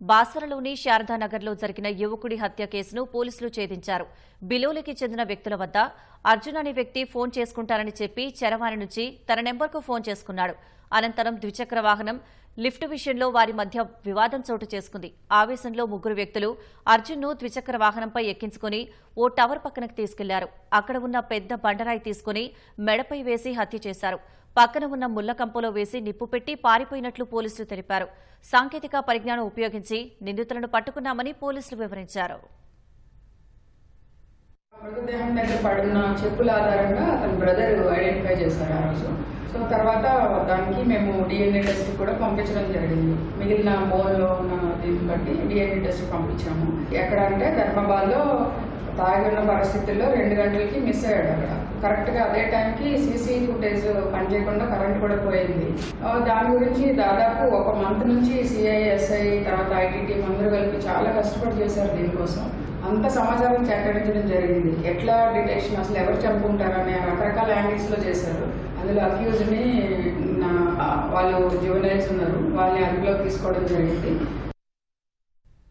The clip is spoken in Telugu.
బాసరలోని శారదానగర్లో జరిగిన యువకుడి హత్య కేసును పోలీసులు ఛేదించారు. బిలోలికి చెందిన వ్యక్తుల వద్ద అర్జున్ అనే వ్యక్తి ఫోన్ చేసుకుంటారని చెప్పి చరవాణి నుంచి తన నెంబర్కు ఫోన్ చేసుకున్నాడు. అనంతరం ద్విచక్ర వాహనం లిఫ్ట్ విషయంలో వారి మధ్య వివాదం చోటు చేసుకుంది. ఆవేశంలో ముగ్గురు వ్యక్తులు అర్జున్ను ద్విచక్ర వాహనంపై ఎక్కించుకుని ఓ టవర్ పక్కనకు తీసుకెళ్ళారు. అక్కడ ఉన్న పెద్ద బండరాయి తీసుకుని మెడపై వేసి హత్య చేశారు. పక్కన ఉన్న ముళ్ళకంపలో వేసి నిప్పు పెట్టి పారిపోయినట్లు పోలీసులు తెలిపారు. సాంకేతిక పరిజ్ఞానం ఉపయోగించి నిందితులను పట్టుకున్నామని పోలీసులు వివరించారు. మృతదేహం దగ్గర పడిన చెప్పుల ఆధారంగా అతని బ్రదర్ ఐడెంటిఫై చేశారు ఆ రోజు. సో తర్వాత దానికి మేము డిఎన్ఏ టెస్ట్ కూడా పంపించడం జరిగింది. మిగిలిన బోన్లో ఉన్న దీన్ని బట్టి డిఎన్ఏ టెస్ట్ పంపించాము. ఎక్కడ అంటే ధర్మబాద్లో తాగిన పరిస్థితుల్లో రెండు గంటలకి మిస్ అయ్యాడు అక్కడ. కరెక్ట్గా అదే టైంకి సీసీ ఫుటేజ్ పనిచేయకుండా కరెంట్ కూడా పోయింది. దాని గురించి దాదాపు ఒక మంత్ నుంచి సిఐఎస్ఐ తర్వాత ఐటీ టీం అందరూ కలిపి చాలా కష్టపడి చేశారు దీనికోసం. అంత సమాచారం సేకరించడం జరిగింది. ఎట్లా డిటెక్షన్ అసలు ఎవరు చంపుకుంటారనే రకరకాల యాంగిల్స్లో చేశారు. అందులో అక్యూజ్ని వాళ్ళు జువెనైల్స్ ఉన్నారు. వాళ్ళని అదుపులోకి తీసుకోవడం జరిగింది.